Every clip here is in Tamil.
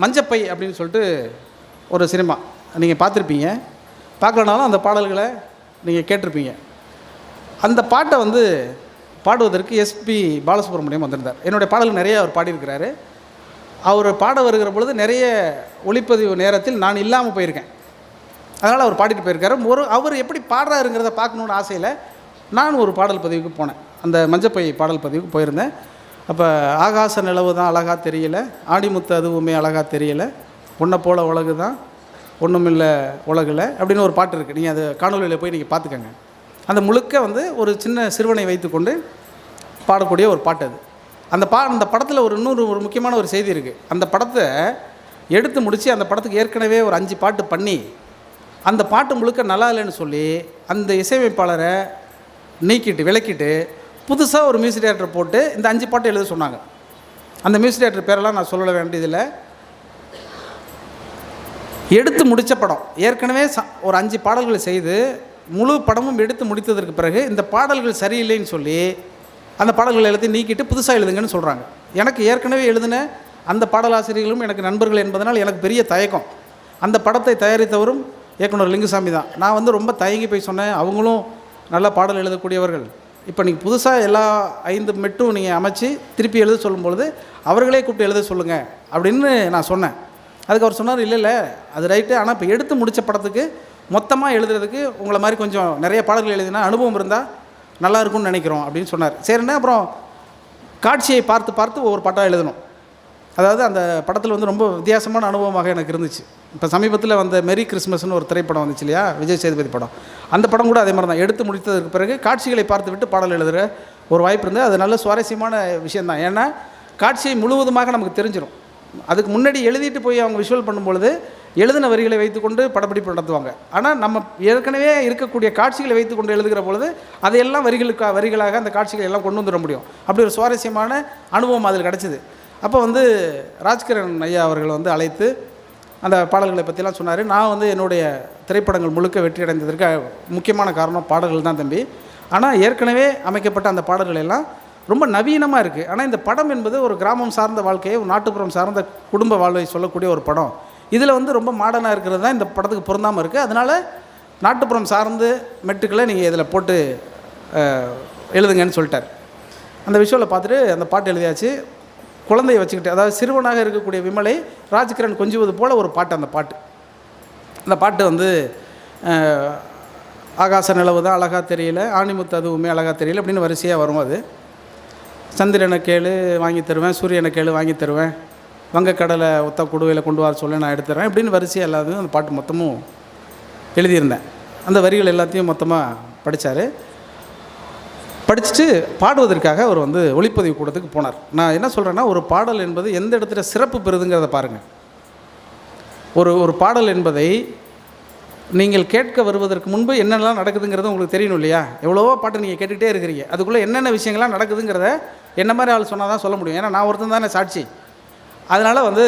மஞ்சப்பை அப்படின்னு சொல்லிட்டு ஒரு சினிமா. நீங்கள் பார்த்துருப்பீங்க. பார்க்கலனாலும் அந்த பாடல்களை நீங்கள் கேட்டிருப்பீங்க. அந்த பாட்டை வந்து பாடுவதற்கு எஸ்பி பாலசுப்ரமணியம் வந்திருந்தார். என்னுடைய பாடல்கள் நிறைய அவர் பாடியிருக்கிறாரு. அவர் பாட வருகிற பொழுது நிறைய ஒளிப்பதிவு நேரத்தில் நான் இல்லாமல் போயிருக்கேன். அதனால் அவர் பாடிட்டு போயிருக்காரு. ஒரு அவர் எப்படி பாடுறாருங்கிறத பார்க்கணுன்னு ஆசையில் நான் ஒரு பாடல் பதிவுக்கு போனேன். அந்த மஞ்சப்பை பாடல் பதிவுக்கு போயிருந்தேன். அப்போ ஆகாச நிலவு தான் அழகாக தெரியல ஆடிமுத்து அதுவுமே அழகாக தெரியல. உன்னை போல் உலகு தான் ஒன்றுமில்லை உலகில் அப்படின்னு ஒரு பாட்டு இருக்குது நீங்கள் அது காணொலியில் போய் நீங்கள் பார்த்துக்கங்க. அந்த முழுக்க வந்து ஒரு சின்ன சிறுவனை வைத்துக்கொண்டு பாடக்கூடிய ஒரு பாட்டு அது. அந்த பா அந்த படத்தில் ஒரு இன்னொரு ஒரு முக்கியமான ஒரு செய்தி இருக்குது அந்த படத்தை எடுத்து முடித்து அந்த படத்துக்கு ஏற்கனவே ஒரு அஞ்சு பாட்டு பண்ணி அந்த பாட்டு முழுக்க நல்லா இல்லைன்னு சொல்லி அந்த இசையமைப்பாளரை நீக்கிட்டு விலக்கிட்டு புதுசாக ஒரு மியூசிக் டேரக்டர் போட்டு இந்த அஞ்சு பாட்டு எழுத சொன்னாங்க. அந்த மியூசிக் டேரக்டர் பேரெல்லாம் நான் சொல்ல வேண்டியதில்லை. எடுத்து முடித்த படம். ஏற்கனவே ஒரு அஞ்சு பாடல்கள் செய்து முழு படமும் எடுத்து முடித்ததற்கு பிறகு இந்த பாடல்கள் சரியில்லைன்னு சொல்லி அந்த பாடல்கள் எல்லாத்தையும் நீக்கிட்டு புதுசாக எழுதுங்கன்னு சொல்கிறாங்க எனக்கு ஏற்கனவே எழுதின அந்த பாடலாசிரியர்களும் எனக்கு நண்பர்கள் என்பதனால் எனக்கு பெரிய தயக்கம். அந்த படத்தை தயாரித்தவரும் இயக்குனர் லிங்குசாமி தான். நான் வந்து ரொம்ப தயங்கி போய் சொன்னேன். அவங்களும் நல்ல பாடல் எழுதக்கூடியவர்கள். இப்போ நீங்கள் புதுசாக எல்லா ஐந்து மெட்டும் நீங்கள் அமைச்சு திருப்பி எழுத சொல்லும்பொழுது அவர்களே கூப்பிட்டு எழுத சொல்லுங்கள் அப்படின்னு நான் சொன்னேன். அதுக்கு அவர் சொன்னார் இல்லை இல்லை அது ரைட்டு ஆனால் இப்போ எடுத்து முடித்த படத்துக்கு மொத்தமாக எழுதுறதுக்கு உங்களை மாதிரி கொஞ்சம் நிறைய பாடல்கள் எழுதினா அனுபவம் இருந்தால் நல்லா இருக்கும்னு நினைக்கிறோம் அப்படின்னு சொன்னார். சரிண்ணே அப்புறம் காட்சியை பார்த்து பார்த்து ஒவ்வொரு பாட்டாக எழுதணும். அதாவது அந்த படத்தில் வந்து ரொம்ப வித்தியாசமான அனுபவமாக எனக்கு இருந்துச்சு. இப்போ சமீபத்தில் வந்த மெரி கிறிஸ்மஸ்னு ஒரு திரைப்படம் வந்துச்சு இல்லையா? விஜய் சேதுபதி படம். அந்த படம் கூட அதே மாதிரி தான் எடுத்து முடித்ததற்கு பிறகு காட்சிகளை பார்த்து விட்டு பாடல் எழுதுகிற ஒரு வாய்ப்பு இருந்தது. அது நல்ல சுவாரஸ்யமான விஷயந்தான் ஏன்னா காட்சியை முழுவதுமாக நமக்கு தெரிஞ்சிடும் அதுக்கு முன்னாடி எழுதிட்டு போய் அவங்க விஷுவல் பண்ணும்பொழுது எழுதின வரிகளை வைத்துக்கொண்டு படப்பிடிப்பு நடத்துவாங்க. ஆனால் நம்ம ஏற்கனவே இருக்கக்கூடிய காட்சிகளை வைத்துக்கொண்டு எழுதுகிற பொழுது அதையெல்லாம் வரிகளுக்கு வரிகளாக அந்த காட்சிகளை எல்லாம் கொண்டு வந்துட முடியும். அப்படி ஒரு சுவாரஸ்யமான அனுபவம் அதில் கிடச்சிது. அப்போ வந்து ராஜ்கிரண் ஐயா அவர்கள் வந்து அழைத்து அந்த பாடல்களை பற்றிலாம் சொன்னார். நான் வந்து என்னுடைய திரைப்படங்கள் முழுக்க வெற்றி அடைந்ததற்கு முக்கியமான காரணம் பாடல்கள் தான் தம்பி. ஆனால் ஏற்கனவே அமைக்கப்பட்ட அந்த பாடல்கள் எல்லாம் ரொம்ப நவீனமாக இருக்குது. ஆனால் இந்த படம் என்பது ஒரு கிராமம் சார்ந்த வாழ்க்கையை ஒரு நாட்டுப்புறம் சார்ந்த குடும்ப வாழ்வை சொல்லக்கூடிய ஒரு படம். இதில் வந்து ரொம்ப மாடர்னாக இருக்கிறது தான் இந்த படத்துக்கு பொருந்தாமல் இருக்குது. அதனால் நாட்டுப்புறம் சார்ந்து மெட்டுக்களை நீங்கள் இதில் போட்டு எழுதுங்கன்னு சொல்லிட்டார். அந்த விஷுவலை பார்த்துட்டு அந்த பாட்டு எழுதியாச்சு. குழந்தையை வச்சுக்கிட்டு அதாவது சிறுவனாக இருக்கக்கூடிய விமலை ராஜ்கிரண் கொஞ்சுவது போல் ஒரு பாட்டு அந்த பாட்டு. அந்த பாட்டு வந்து ஆகாச நிலவு தான் அழகாக தெரியல ஆணிமுத்து அதுவுமே அழகாக தெரியல அப்படின்னு வரிசையாக வரும் அது. சந்திரனை கேளு வாங்கி தருவேன் சூரியனை கேளு வாங்கி தருவேன் வங்கக்கடலை ஒத்த குடுவையில் கொண்டு வர சொல்ல நான் எடுத்துறேன் இப்படின்னு வரிசையாக எல்லாத்தையும் அந்த பாட்டு மொத்தமும் எழுதியிருந்தேன். அந்த வரிகள் எல்லாத்தையும் மொத்தமாக படித்தார் படிச்சுட்டு பாடுவதற்காக அவர் வந்து ஒளிப்பதிவு கூடத்துக்கு போனார். நான் என்ன சொல்கிறேன்னா ஒரு பாடல் என்பது எந்த இடத்துல சிறப்பு பெறுதுங்கிறத பாருங்கள் ஒரு ஒரு பாடல் என்பதை நீங்கள் கேட்க வருவதற்கு முன்பு என்னென்னலாம் நடக்குதுங்கிறது உங்களுக்கு தெரியணும் இல்லையா? எவ்வளவோ பாட்டு நீங்கள் கேட்டுக்கிட்டே இருக்கிறீங்க. அதுக்குள்ளே என்னென்ன விஷயங்கள்லாம் நடக்குதுங்கிறத என்ன மாதிரி ஆள் சொன்னால் தான் சொல்ல முடியும். ஏன்னா நான் ஒருத்தன் தானே சாட்சி. அதனால் வந்து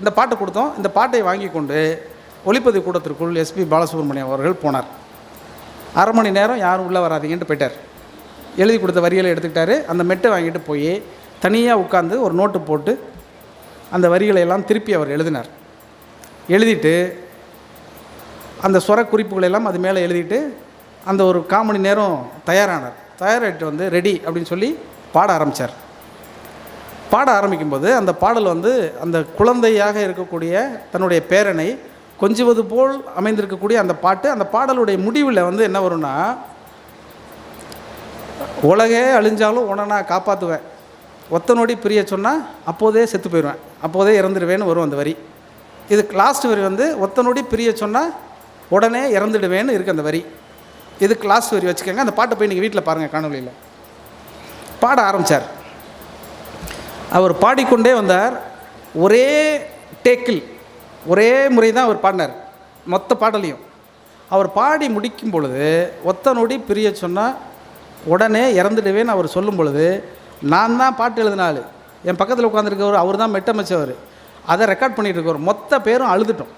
இந்த பாட்டை கொடுத்தோம். இந்த பாட்டை வாங்கி கொண்டு ஒளிப்பதிவு கூடத்திற்குள் எஸ்பி பாலசுப்ரமணியம் அவர்கள் போனார். அரை மணி நேரம் யாரும் உள்ளே வராதீங்கன்ட்டு போயிட்டார். எழுதி கொடுத்த வரிகளை எடுத்துக்கிட்டாரு. அந்த மெட்டை வாங்கிட்டு போய் தனியாக உட்காந்து ஒரு நோட்டு போட்டு அந்த வரிகளை எல்லாம் திருப்பி அவர் எழுதினார். எழுதிட்டு அந்த சொர குறிப்புகளெல்லாம் அது மேலே எழுதிட்டு அந்த ஒரு கால் மணி நேரம் தயாரானார். தயாராகிட்டு வந்து ரெடி அப்படின்னு சொல்லி பாட ஆரம்பித்தார் பாட ஆரம்பிக்கும்போது அந்த பாடல் வந்து அந்த குழந்தையாக இருக்கக்கூடிய தன்னுடைய பேரனை கொஞ்சுவது போல் அமைந்திருக்கக்கூடிய அந்த பாட்டு அந்த பாடலுடைய முடிவில் வந்து என்ன வரும்னா உலகே அழிஞ்சாலும் உன்னை நான் காப்பாற்றுவேன் ஒத்தனோடி பிரிய சொன்னால் அப்போதே செத்து போயிடுவேன். அப்போதே இறந்துடுவேன்னு வரும் அந்த வரி. இது லாஸ்ட் வரி வந்து ஒத்தனோடி பிரிய சொன்னால் உடனே இறந்துடுவேன்னு இருக்குது அந்த வரி. இதுக்கு லாஸ்ட் வரி வச்சுக்கோங்க. அந்த பாட்டை போய் நீங்கள் வீட்டில் பாருங்கள் காணொலியில் பாட ஆரம்பித்தார் அவர் பாடிக்கொண்டே வந்தார். ஒரே டேக்கில் ஒரே முறை தான் அவர் பாடினார். மொத்த பாடலையும். அவர் பாடி முடிக்கும் பொழுது ஒத்த நொடி பிரிய சொன்னால் உடனே இறந்துடுவேன்னு அவர் சொல்லும் பொழுது நான் தான் பாட்டு எழுதின என் பக்கத்தில் உட்காந்துருக்கவர் அவர் தான் மெட்டமைச்சவர். அதை ரெக்கார்ட் பண்ணிகிட்டு இருக்கவர். மொத்த பேரும் அழுதுட்டோம்.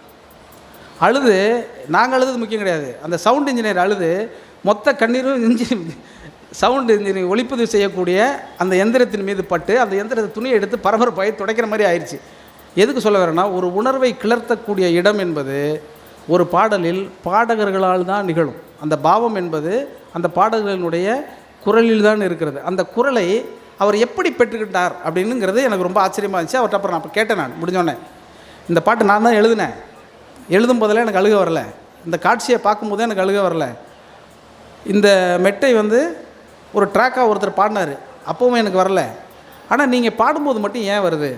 அழுது நாங்கள் அழுது முக்கியம் கிடையாது. அந்த சவுண்ட் இன்ஜினியர் அழுது மொத்த கண்ணீரும் இன்ஜின் சவுண்ட் இன்ஜினியர் ஒளிப்பதிவு செய்யக்கூடிய அந்த எந்திரத்தின் மீது பட்டு அந்த எந்திரத்தை துணியை எடுத்து பரபரப்பாகி துடைக்கிற மாதிரி ஆயிடுச்சு எதுக்கு சொல்ல வரேன்னா ஒரு உணர்வை கிளர்த்தக்கூடிய இடம் என்பது ஒரு பாடலில் பாடகர்களால் தான் நிகழும். அந்த பாவம் என்பது அந்த பாடகர்களினுடைய குரலில் தான் இருக்கிறது. அந்த குரலை அவர் எப்படி பெற்றுக்கிட்டார் அப்படின்னுங்கிறது எனக்கு ரொம்ப ஆச்சரியமாக இருந்துச்சு. அவர்கிட்ட அப்புறம் நான் கேட்டேன் நான் முடிஞ்சோடனே. இந்த பாட்டு நான் தான் எழுதினேன். எழுதும் போதெல்லாம் எனக்கு அழுக வரல. இந்த காட்சியை பார்க்கும்போதே எனக்கு அழுக வரல. இந்த மெட்டை வந்து ஒரு ட்ராக்காக ஒருத்தர் பாடினார். அப்போவும் எனக்கு வரல. ஆனால் நீங்கள் பாடும்போது மட்டும் ஏன் வருது?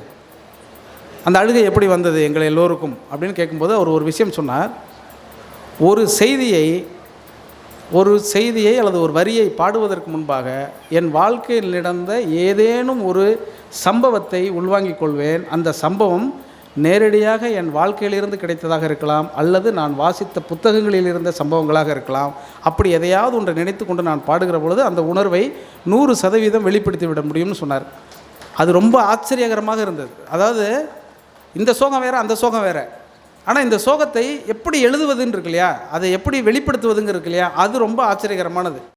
அந்த அழுகை எப்படி வந்தது எங்களை எல்லோருக்கும்? அப்படின்னு கேட்கும்போது அவர் ஒரு விஷயம் சொன்னார். ஒரு செய்தியை ஒரு செய்தியை அல்லது ஒரு வரியை பாடுவதற்கு முன்பாக என் வாழ்க்கையில் நடந்த ஏதேனும் ஒரு சம்பவத்தை உள்வாங்கிக் கொள்வேன். அந்த சம்பவம் நேரடியாக என் வாழ்க்கையிலிருந்து கிடைத்ததாக இருக்கலாம் அல்லது நான் வாசித்த புத்தகங்களில் இருந்த சம்பவங்களாக இருக்கலாம். அப்படி எதையாவது ஒன்றை நினைத்து கொண்டு நான் பாடுகிற பொழுது அந்த உணர்வை நூறு சதவீதம் வெளிப்படுத்தி விட முடியும்னு சொன்னார். அது ரொம்ப ஆச்சரியகரமாக இருந்தது. அதாவது இந்த சோகம் வேறு அந்த சோகம் வேறு. ஆனால் இந்த சோகத்தை எப்படி எழுதுவதுன்னு இருக்கு இல்லையா? அதை எப்படி வெளிப்படுத்துவதுங்க இருக்கு இல்லையா? அது ரொம்ப ஆச்சரியகரமானது.